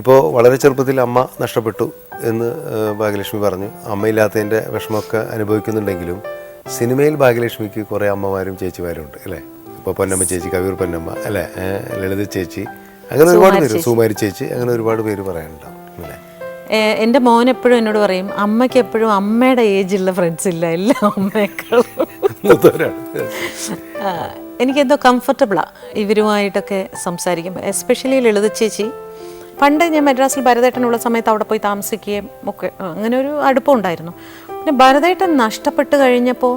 ഇപ്പോൾ വളരെ ചെറുപ്പത്തിൽ അമ്മ നഷ്ടപ്പെട്ടു എന്ന് ഭാഗ്യലക്ഷ്മി പറഞ്ഞു. അമ്മയില്ലാത്തതിന്റെ വിഷമമൊക്കെ അനുഭവിക്കുന്നുണ്ടെങ്കിലും സിനിമയിൽ ഭാഗ്യലക്ഷ്മിക്ക് കുറേ അമ്മമാരും ചേച്ചിമാരും ഉണ്ട് അല്ലേ? ഇപ്പോൾ പൊന്നമ്മ ചേച്ചി കവിയൂർ പൊന്നമ്മ അല്ലേ? ലളിത ചേച്ചി അങ്ങനെ ഒരുപാട് പേര് സുമാരി ചേച്ചി അങ്ങനെ ഒരുപാട് പേര് പറയാനുണ്ടാവും അല്ലേ? എന്റെ മോൻ എപ്പോഴും എന്നോട് പറയും അമ്മയ്ക്ക് എപ്പോഴും അമ്മയുടെ ഏജുള്ള ഫ്രണ്ട്സ് ഇല്ല എല്ലാ അമ്മയെക്കാളും. എനിക്കെന്തോ കംഫർട്ടബിളാണ് ഇവരുമായിട്ടൊക്കെ സംസാരിക്കുമ്പോൾ എസ്പെഷ്യലി ലളിത ചേച്ചി. പണ്ട് ഞാൻ മദ്രാസിൽ ഭരതേട്ടനുള്ള സമയത്ത് അവിടെ പോയി താമസിക്കുകയും ഒക്കെ അങ്ങനെ ഒരു അടുപ്പം ഉണ്ടായിരുന്നു. പിന്നെ ഭരതേട്ടൻ നഷ്ടപ്പെട്ട് കഴിഞ്ഞപ്പോൾ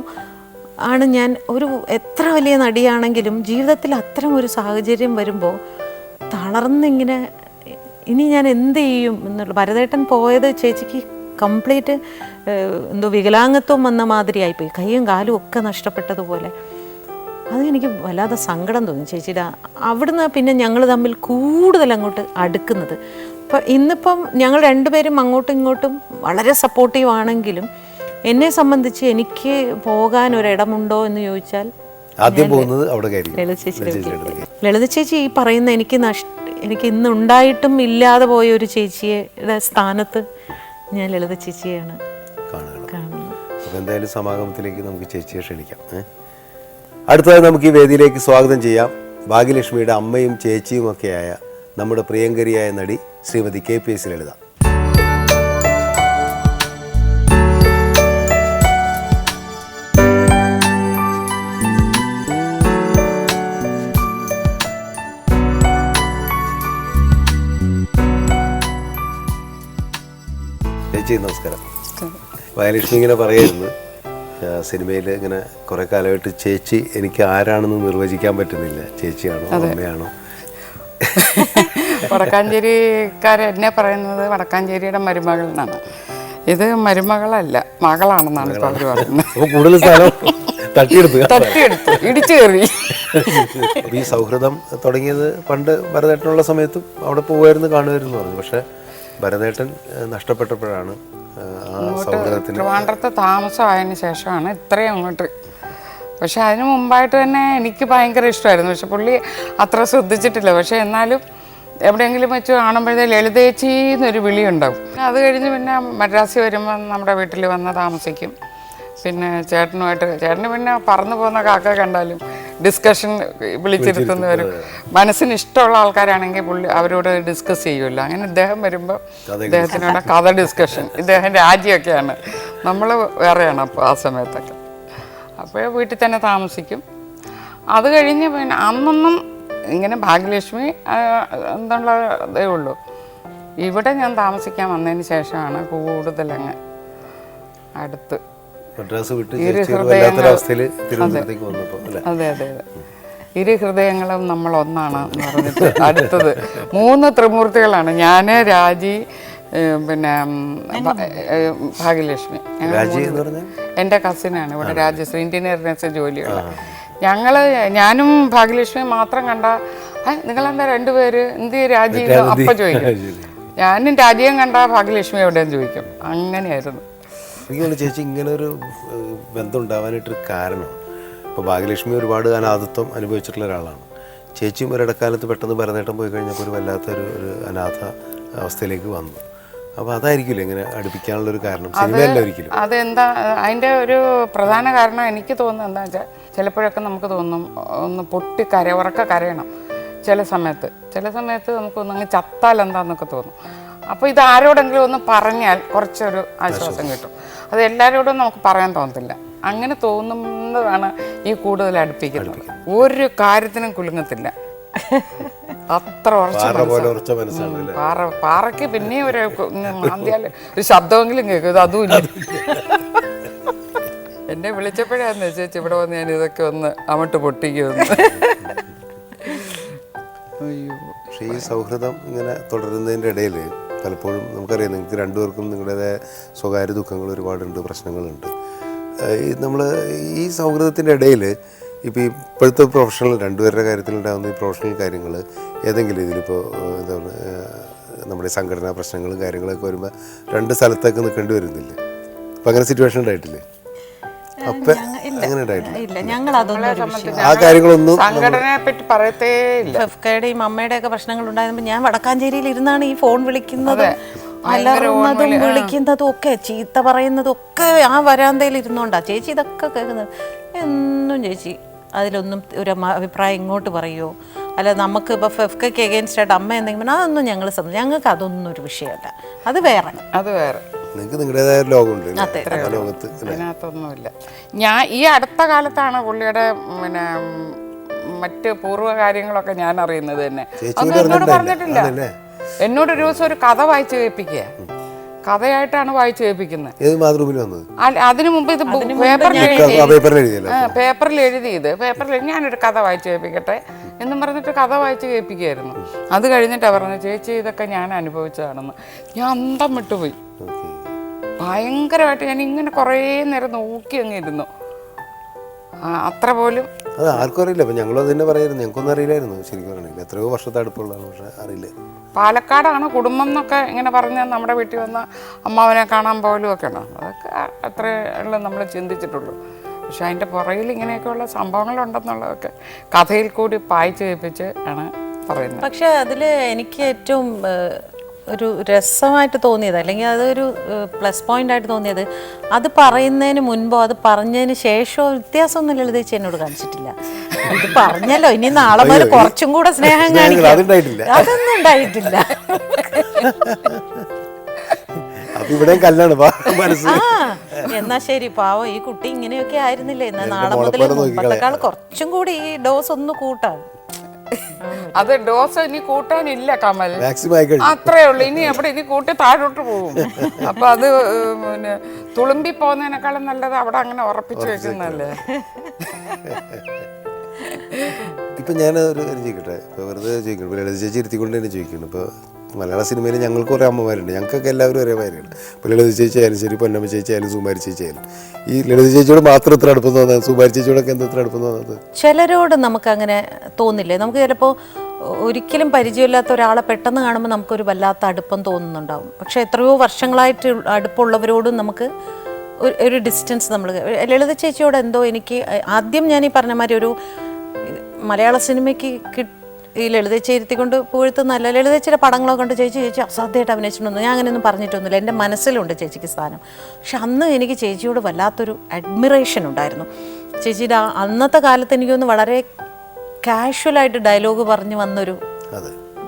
ആണ് ഞാൻ ഒരു എത്ര വലിയ നടിയാണെങ്കിലും ജീവിതത്തിൽ അത്തരം ഒരു സാഹചര്യം വരുമ്പോൾ തളർന്നിങ്ങനെ ഇനി ഞാൻ എന്ത് ചെയ്യും എന്നുള്ള ഭരതേട്ടൻ പോയത് ചേച്ചിക്ക് കംപ്ലീറ്റ് എന്തോ വികലാംഗത്വം വന്ന മാതിരിയായിപ്പോയി. കൈയും കാലും ഒക്കെ നഷ്ടപ്പെട്ടതുപോലെ. അത് എനിക്ക് വല്ലാതെ സങ്കടം തോന്നി. ചേച്ചിയുടെ അവിടുന്ന് പിന്നെ ഞങ്ങൾ തമ്മിൽ കൂടുതൽ അങ്ങോട്ട് അടുക്കുന്നത്. ഇപ്പം ഇന്നിപ്പം ഞങ്ങൾ രണ്ടുപേരും അങ്ങോട്ടും ഇങ്ങോട്ടും വളരെ സപ്പോർട്ടീവ് ആണെങ്കിലും എന്നെ സംബന്ധിച്ച് എനിക്ക് പോകാൻ ഒരിടമുണ്ടോ എന്ന് ചോദിച്ചാൽ ആദ്യം പോകുന്നത് അവിടെ ലളിത. ചേച്ചി ഈ പറയുന്ന എനിക്ക് നഷ്ട എനിക്ക് ഇന്ന് ഉണ്ടായിട്ടും ഇല്ലാതെ പോയ ഒരു ചേച്ചിയുടെ സ്ഥാനത്ത് ഞാൻ ലളിത ചേച്ചിയാണ് കാണുന്നത്. അപ്പോൾ എന്തായാലും സമാഗമത്തിലേക്ക് നമുക്ക് ചേച്ചിയെ ക്ഷണിക്കാം? അടുത്തതായി നമുക്ക് ഈ വേദിയിലേക്ക് സ്വാഗതം ചെയ്യാം. ഭാഗ്യലക്ഷ്മിയുടെ അമ്മയും ചേച്ചിയും ഒക്കെയായ നമ്മുടെ പ്രിയങ്കരിയായ നടി Srimathi K P S Lalitha. ചേച്ചി നമസ്കാരം. ഭാഗ്യലക്ഷ്മി ഇങ്ങനെ പറയായിരുന്നു സിനിമയിൽ ഇങ്ങനെ കുറെ കാലമായിട്ട് ചേച്ചി എനിക്ക് ആരാണെന്ന് നിർവചിക്കാൻ പറ്റുന്നില്ല. ചേച്ചിയാണോ അമ്മയാണോ? വടക്കാഞ്ചേരിക്കാർ എന്നെ പറയുന്നത് വടക്കാഞ്ചേരിയുടെ മരുമകൾ എന്നാണ്. ഇത് മരുമകളല്ല മകളാണെന്നാണ് ഇപ്പോൾ അവർ പറയുന്നത്. കൂടുതൽ സ്ഥലം തട്ടിയെടുത്ത്. തട്ടിയെടുത്തു ഇടിച്ചു കയറി ഈ സൗഹൃദം തുടങ്ങിയത് പണ്ട് ഭരതേട്ടനുള്ള സമയത്തും അവിടെ പോകുമായിരുന്നു കാണുമായിരുന്നു പറഞ്ഞു. പക്ഷെ ഭരതേട്ടൻ നഷ്ടപ്പെട്ടപ്പോഴാണ് ട്രിവാൻഡ്രത്ത് താമസമായതിനു ശേഷമാണ് ഇത്രയും അങ്ങോട്ട്. പക്ഷെ അതിന് മുമ്പായിട്ട് തന്നെ എനിക്ക് ഭയങ്കര ഇഷ്ടമായിരുന്നു. പക്ഷെ പുള്ളി അത്ര ശ്രദ്ധിച്ചിട്ടില്ല. പക്ഷെ എന്നാലും എവിടെയെങ്കിലും വെച്ച് കാണുമ്പോഴേ ലളിതേച്ചി എന്നൊരു വിളി ഉണ്ടാവും അത് കഴിഞ്ഞ് പിന്നെ മദ്രാസി വരുമ്പോൾ നമ്മുടെ വീട്ടിൽ വന്ന് താമസിക്കും. പിന്നെ ചേട്ടനുമായിട്ട് ചേട്ടന് പിന്നെ പറന്നു പോകുന്ന കാക്ക കണ്ടാലും ഡിസ്കഷൻ വിളിച്ചിരുത്തുന്നവരും മനസ്സിന് ഇഷ്ടമുള്ള ആൾക്കാരാണെങ്കിൽ പുള്ളി അവരോട് ഡിസ്കസ് ചെയ്യുമല്ലോ. അങ്ങനെ ഇദ്ദേഹം വരുമ്പോൾ ഇദ്ദേഹത്തിനോട് കഥ ഡിസ്കഷൻ ഇദ്ദേഹം രാജ്യമൊക്കെയാണ് നമ്മൾ വേറെയാണ് അപ്പോൾ ആ സമയത്തൊക്കെ. അപ്പോൾ വീട്ടിൽ തന്നെ താമസിക്കും. അത് കഴിഞ്ഞ് പിന്നെ അന്നൊന്നും ഇങ്ങനെ ഭാഗ്യലക്ഷ്മി എന്തുള്ള എന്നുള്ള ഇതേ ഉള്ളൂ. ഇവിടെ ഞാൻ താമസിക്കാൻ വന്നതിന് ശേഷമാണ് കൂടുതലങ്ങ് അടുത്ത്. മദ്രാസ് വിട്ട് വല്ലാത്തൊരവസ്ഥയിൽ തിരുവനന്തപുരത്തേക്ക് വന്നപ്പോൾ അതെ അതെ ഇരു ഹൃദയങ്ങളും നമ്മൾ ഒന്നാണ് എന്ന് പറഞ്ഞിട്ട് അടുത്തത്. മൂന്ന് ത്രിമൂർത്തികളാണ്. ഞാൻ രാജി പിന്നെ ഭാഗ്യലക്ഷ്മി. എന്റെ കസിനാണ് ഇവിടെ രാജശ്രീ ഇന്ത്യൻ എയർലൈൻസ് ജോലിയുള്ള. ഞങ്ങൾ ഞാനും ഭാഗ്യലക്ഷ്മി മാത്രം കണ്ട "ഏ, നിങ്ങളെന്താ രണ്ടുപേര് എന്ത് രാജി? അപ്പം ചോദിക്കും. ഞാനും രാജിയും കണ്ട ഭാഗ്യലക്ഷ്മി എവിടെയെന്ന് ചോദിക്കും. അങ്ങനെയായിരുന്നു. എനിക്ക് തോന്നുന്നു ചേച്ചി ഇങ്ങനെ ഒരു ബന്ധം ഉണ്ടാവാനായിട്ടൊരു കാരണം. ഇപ്പോൾ ഭാഗ്യലക്ഷ്മി ഒരുപാട് അനാഥത്വം അനുഭവിച്ചിട്ടുള്ള ഒരാളാണ്. ചേച്ചിയും ഒരിടക്കാലത്ത് പെട്ടെന്ന് ഭരതേട്ടം പോയി കഴിഞ്ഞപ്പോൾ ഒരു വല്ലാത്തൊരു ഒരു അനാഥ അവസ്ഥയിലേക്ക് വന്നു. അപ്പോൾ അതായിരിക്കില്ല ഇങ്ങനെ അടുപ്പിക്കാനുള്ള ഒരു കാരണം? സിനിമയല്ല ഒരിക്കലും. അതെന്താ അതിന്റെ ഒരു പ്രധാന കാരണം എനിക്ക് തോന്നുന്നത് എന്താ വെച്ചാൽ ചിലപ്പോഴൊക്കെ നമുക്ക് തോന്നും ഒന്ന് പൊട്ടി കര ഉറക്ക കരയണം. ചില സമയത്ത് ചില സമയത്ത് നമുക്കൊന്ന് അങ്ങ് ചത്താൽ എന്താന്നൊക്കെ തോന്നും. അപ്പോൾ ഇത് ആരോടെങ്കിലും ഒന്ന് പറഞ്ഞാൽ കുറച്ചൊരു ആശ്വാസം കിട്ടും. അത് എല്ലാവരോടും നമുക്ക് പറയാൻ തോന്നത്തില്ല. അങ്ങനെ തോന്നുന്നതാണ് ഈ കൂടുതൽ അടുപ്പിക്കുന്നത്. ഒരു കാര്യത്തിനും കുലുങ്ങത്തില്ല. അത്ര ഉറച്ച പാറ പാറയ്ക്ക് പിന്നെ ഒരു മാന്തിയാൽ. ഒരു ശബ്ദമെങ്കിലും കേൾക്കും. ഇത് അതും ഇല്ല എന്നെ വിളിച്ചപ്പോഴാന്ന് ചേച്ചി ഇവിടെ വന്ന് ഞാൻ ഇതൊക്കെ ഒന്ന് അമട്ട് പൊട്ടിക്കുമെന്ന്. അയ്യോ പക്ഷേ ഈ സൗഹൃദം ഇങ്ങനെ തുടരുന്നതിന്റെ ഇടയിൽ പലപ്പോഴും നമുക്കറിയാം നിങ്ങൾക്ക് രണ്ടുപേർക്കും നിങ്ങളുടേതായ സ്വകാര്യ ദുഃഖങ്ങൾ ഒരുപാടുണ്ട് പ്രശ്നങ്ങളുണ്ട്. നമ്മൾ ഈ സൗഹൃദത്തിന്റെ ഇടയിൽ ഇപ്പോൾ ഇപ്പോഴത്തെ പ്രൊഫഷണൽ രണ്ടുപേരുടെ കാര്യത്തിലുണ്ടാകുന്ന ഈ പ്രൊഫഷണൽ കാര്യങ്ങൾ ഏതെങ്കിലും ഇതിലിപ്പോൾ എന്താ പറയുക നമ്മുടെ സംഘടനാ പ്രശ്നങ്ങളും കാര്യങ്ങളൊക്കെ വരുമ്പോൾ രണ്ട് സ്ഥലത്തൊക്കെ നിൽക്കേണ്ടി വരുന്നില്ലേ? അപ്പം അങ്ങനെ സിറ്റുവേഷൻ ഉണ്ടായിട്ടില്ലേ? അപ്പം അങ്ങനെ ഉണ്ടായിട്ടില്ല. ഇല്ല ഞങ്ങൾ അതൊന്നും ആ കാര്യങ്ങളൊന്നും സംഘടനയെ പറ്റി പറയത്തേ ഇല്ല. ഫെഫ്കയുടെയും അമ്മയുടെ ഒക്കെ പ്രശ്നങ്ങൾ ഉണ്ടായിരുന്നു ഞാൻ വടക്കാഞ്ചേരിയിൽ ഇരുന്നാണ് ഈ ഫോൺ വിളിക്കുന്നത് അലറുന്നതും വിളിക്കുന്നതും ഒക്കെ ചീത്ത പറയുന്നതും ഒക്കെ ആ വരാന്തയിൽ ഇരുന്നോണ്ടാ. ചേച്ചി ഇതൊക്കെ കേൾക്കുന്നത്. എന്നും ചേച്ചി അതിലൊന്നും ഒരു അഭിപ്രായം ഇങ്ങോട്ട് പറയുമോ അല്ല നമുക്ക് ഇപ്പോൾ ഫെഫ്കയ്ക്ക് എഗെയിൻസ്റ്റ് ആയിട്ട് അമ്മ എന്തെങ്കിലും അതൊന്നും ഞങ്ങൾ ഞങ്ങൾക്ക് അതൊന്നും ഒരു വിഷയമല്ല. അത് വേറെ. അത് വേറെ. നിങ്ങൾക്ക് നിങ്ങളുടേതായ ലോകമുണ്ട് അല്ലേ? ആ ലോകത്ത് അല്ലേ? അതിനകത്തൊന്നുമില്ല. ഞാൻ ഈ അടുത്ത കാലത്താണ് പുള്ളിയുടെ പിന്നെ മറ്റ് പൂർവ കാര്യങ്ങളൊക്കെ ഞാൻ അറിയുന്നത് തന്നെ. അതൊന്നും എന്നോട്. പറഞ്ഞിട്ടില്ല. അതല്ലേ? എന്നോട് ഒരു ദിവസം ഒരു കഥ വായിച്ചു കേൾപ്പിക്കുക കഥയായിട്ടാണ് വായിച്ചു കേൾപ്പിക്കുന്നത്. ഏത് മാതൃഭൂമിയിൽ വന്നത്? അല്ല- അതിനു മുമ്പ് ഇത് പേപ്പറിൽ ആ പേപ്പറിൽ എഴുതിയല്ലോ? ആ പേപ്പറിൽ എഴുതിയത്. പേപ്പറിൽ ഞാനൊരു കഥ വായിച്ചു കേൾപ്പിക്കട്ടെ എന്നും പറഞ്ഞിട്ട് കഥ വായിച്ചു കേൾപ്പിക്കുകയായിരുന്നു. അത് കഴിഞ്ഞിട്ടാണ് പറഞ്ഞത് ചേച്ചി ഇതൊക്കെ ഞാൻ അനുഭവിച്ചതാണെന്ന്. ഞാൻ അന്തം വിട്ടുപോയി. ഭയങ്കരമായിട്ട് ഞാൻ ഇങ്ങനെ കുറേ നേരം നോക്കി അങ്ങ് ഇരുന്നു. അത്ര പോലും. അത് ആർക്കും അറിയില്ല. അപ്പം ഞങ്ങളും അത് തന്നെ പറയായിരുന്നു. ഞങ്ങൾക്കൊന്നും അറിയില്ലായിരുന്നു. ശരിക്കും പറഞ്ഞില്ല എത്രയോ വർഷത്തെ അടുപ്പുള്ളതാണ്. പക്ഷേ അറിയില്ല. പാലക്കാടാണ് കുടുംബം എന്നൊക്കെ ഇങ്ങനെ പറഞ്ഞ് നമ്മുടെ വീട്ടിൽ വന്ന അമ്മാവനെ കാണാൻ പോലും ഒക്കെ ഉണ്ടാകും അതൊക്കെ അത്രേ ഉള്ളൂ നമ്മൾ ചിന്തിച്ചിട്ടുള്ളൂ. പക്ഷെ അതിന്റെ പുറകിൽ ഇങ്ങനെയൊക്കെയുള്ള സംഭവങ്ങളുണ്ടെന്നുള്ളതൊക്കെ കഥയിൽ കൂടി പായിച്ച് കേൾപ്പിച്ച് ആണ് പറയുന്നത്. പക്ഷേ അതിൽ എനിക്ക് ഏറ്റവും ഒരു രസമായിട്ട് തോന്നിയത് അല്ലെങ്കിൽ അതൊരു പ്ലസ് പോയിന്റ് ആയിട്ട് തോന്നിയത്. അത് പറയുന്നതിന് മുൻപോ അത് പറഞ്ഞതിന് ശേഷമോ വ്യത്യാസമൊന്നും ലളിതേച്ചി എന്നോട് കാണിച്ചിട്ടില്ല. ഇത് പറഞ്ഞല്ലോ ഇനി നാളെ മുതൽ കുറച്ചും കൂടെ സ്നേഹം കാണിക്കില്ല കാണിക്കാം. അതൊന്നും ഉണ്ടായിട്ടില്ല. ഇവിടെയും കല്ലാണ് എന്നാ ശരി പാവം ഈ കുട്ടി ഇങ്ങനെയൊക്കെ ആയിരുന്നില്ലേ? എന്നാ നാളെ മുതൽ. കുറച്ചും കൂടി ഈ ഡോസ് ഒന്ന് കൂട്ടാം. അത് ഡോസ് ഇനി കൂട്ടാനില്ല കമൽ. അത്രേ ഉള്ളൂ. ഇനി അവിടെ ഇനി കൂട്ടി താഴോട്ട് പോകും. അപ്പൊ അത് പിന്നെ തുളുമ്പി പോകുന്നതിനേക്കാളും നല്ലത് അവിടെ അങ്ങനെ ഉറപ്പിച്ചു വെക്കുന്നല്ലേ ഇപ്പം ഞാൻ ഒരു കാര്യം ചോദിക്കട്ടെ? ഇപ്പോൾ വെറുതെ ചോദിക്കണം ഇപ്പോൾ ലളിത ചേച്ചി ഇരുത്തിക്കൊണ്ട് തന്നെ ചോദിക്കണം ഇപ്പോൾ മലയാള സിനിമയിൽ ഞങ്ങൾക്ക് കുറേ അമ്മമാരുണ്ട്. ഞങ്ങൾക്കൊക്കെ എല്ലാവരും ഒരേ മാതിരിയാണ് ഇപ്പോൾ ലളിത ചേച്ചി ആയാലും ശരി പൊന്നമ്മ ചേച്ചി ആയാലും സുമാരി ചേച്ചി ആയാലും ഈ ലളിത ചേച്ചിയോട് മാത്രം ഇത്ര അടുപ്പം തോന്നുന്നത് സുമാരി ചേച്ചിയോടൊക്കെ എന്താ ഇത്ര അടുപ്പം തോന്നുന്നത് ചിലരോട് നമുക്ക് അങ്ങനെ തോന്നില്ലേ? നമുക്ക് ചിലപ്പോൾ ഒരിക്കലും പരിചയമില്ലാത്ത ഒരാളെ പെട്ടെന്ന് കാണുമ്പോൾ നമുക്കൊരു വല്ലാത്ത അടുപ്പം തോന്നുന്നുണ്ടാവും. പക്ഷേ എത്രയോ വർഷങ്ങളായിട്ട് അടുപ്പമുള്ളവരോടും നമുക്ക് ഒരു- ഡിസ്റ്റൻസ് നമ്മൾ ലളിത ചേച്ചിയോട് എന്തോ എനിക്ക് ആദ്യം ഞാൻ ഈ പറഞ്ഞ മാതിരി ഒരു മലയാള സിനിമയ്ക്ക് കിട്ട് ഈ ലളിതച്ചി ഇരുത്തിക്കൊണ്ട് പുകഴ്ത്തുന്നല്ല ലളിതച്ചിയുടെ പടങ്ങളൊക്കെ കൊണ്ട് ചേച്ചി ചേച്ചി അസാധ്യമായിട്ട് അഭിനയിച്ചിട്ടൊന്നും ഞാൻ അങ്ങനെയൊന്നും പറഞ്ഞിട്ടൊന്നുമില്ല. എന്റെ മനസ്സിലുണ്ട് ചേച്ചിക്ക് സ്ഥാനം. പക്ഷെ അന്ന് എനിക്ക് ചേച്ചിയോട് വല്ലാത്തൊരു അഡ്മിറേഷൻ ഉണ്ടായിരുന്നു. ചേച്ചിയുടെ അന്നത്തെ കാലത്ത് എനിക്കൊന്ന് വളരെ കാഷ്വലായിട്ട് ഡയലോഗ് പറഞ്ഞു വന്നൊരു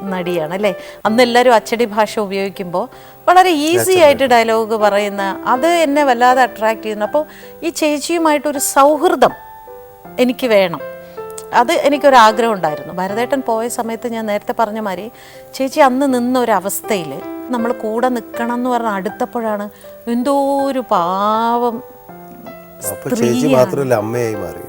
നടിയാണ് അല്ലേ? അന്ന് എല്ലാവരും അച്ചടി ഭാഷ ഉപയോഗിക്കുമ്പോൾ വളരെ ഈസി ആയിട്ട് ഡയലോഗ് പറയുന്ന അത് എന്നെ വല്ലാതെ അട്രാക്ട് ചെയ്യുന്നു. അപ്പോൾ ഈ ചേച്ചിയുമായിട്ടൊരു സൗഹൃദം എനിക്ക് വേണം. അത് എനിക്കൊരാഗ്രഹം ഉണ്ടായിരുന്നു ഭരതേട്ടൻ പോയ സമയത്ത് ഞാൻ നേരത്തെ പറഞ്ഞ മാതിരി ചേച്ചി അന്ന് നിന്ന ഒരു അവസ്ഥയിൽ നമ്മൾ കൂടെ നിൽക്കണം എന്ന് പറഞ്ഞ അടുത്തപ്പോഴാണ് എന്തോ ഒരു പാവം ചേച്ചി മാത്രമല്ല അമ്മയായി മാറി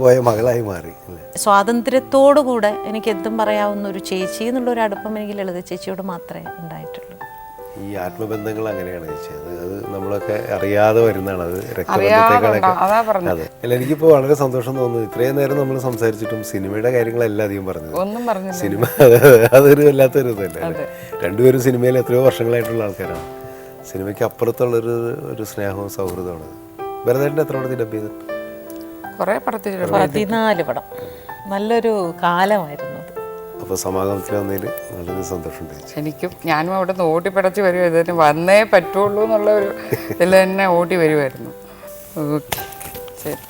പോയ മകളായി മാറി അല്ലേ? സ്വാതന്ത്ര്യത്തോടു കൂടെ എനിക്ക് എന്തും പറയാവുന്ന ഒരു ചേച്ചി എന്നുള്ള ഒരു അടുപ്പം എനിക്ക് ലളിത ചേച്ചിയോട് മാത്രമേ ഉണ്ടായിട്ടുള്ളൂ. ഈ ആത്മബന്ധങ്ങൾ അങ്ങനെയാണ് ചേച്ചി. അത് അത് നമ്മളൊക്കെ അറിയാതെ വരുന്നതാണ് അത് രക്തബന്ധത്തെക്കാളൊക്കെ. അതാ അല്ല എനിക്കിപ്പോൾ വളരെ സന്തോഷം തോന്നുന്നു. ഇത്രയും നേരം നമ്മൾ സംസാരിച്ചിട്ടും സിനിമയുടെ കാര്യങ്ങളല്ല അധികം പറഞ്ഞു ഒന്നും പറഞ്ഞില്ല. സിനിമ അതെ, അതെ, അതൊരു വല്ലാത്തൊരു ഇതല്ലേ? രണ്ടുപേരും സിനിമയിൽ എത്രയോ വർഷങ്ങളായിട്ടുള്ള ആൾക്കാരാണ്. സിനിമയ്ക്ക് അപ്പുറത്തുള്ളൊരു ഒരു സ്നേഹവും സൗഹൃദമാണ് ഭരതേട്ടന്റെ എത്ര പടത്തിൽ ഡബ് ചെയ്തിട്ടുണ്ട് കുറെ പടത്തിൽ. പതിനാല് പടം. നല്ലൊരു കാലമായിരുന്നു അപ്പോൾ സമാഗമത്തിൽ വന്നതിൽ വളരെ ചേച്ചി എനിക്കും ഞാനും അവിടെ നിന്ന് ഓടി പിടച്ച് വരുമായിരുന്നു ഇതിന് വന്നേ പറ്റുള്ളൂ എന്നുള്ള ഒരു ഇതിൽ തന്നെ ഓടി വരുമായിരുന്നു ഓക്കെ. ശരി.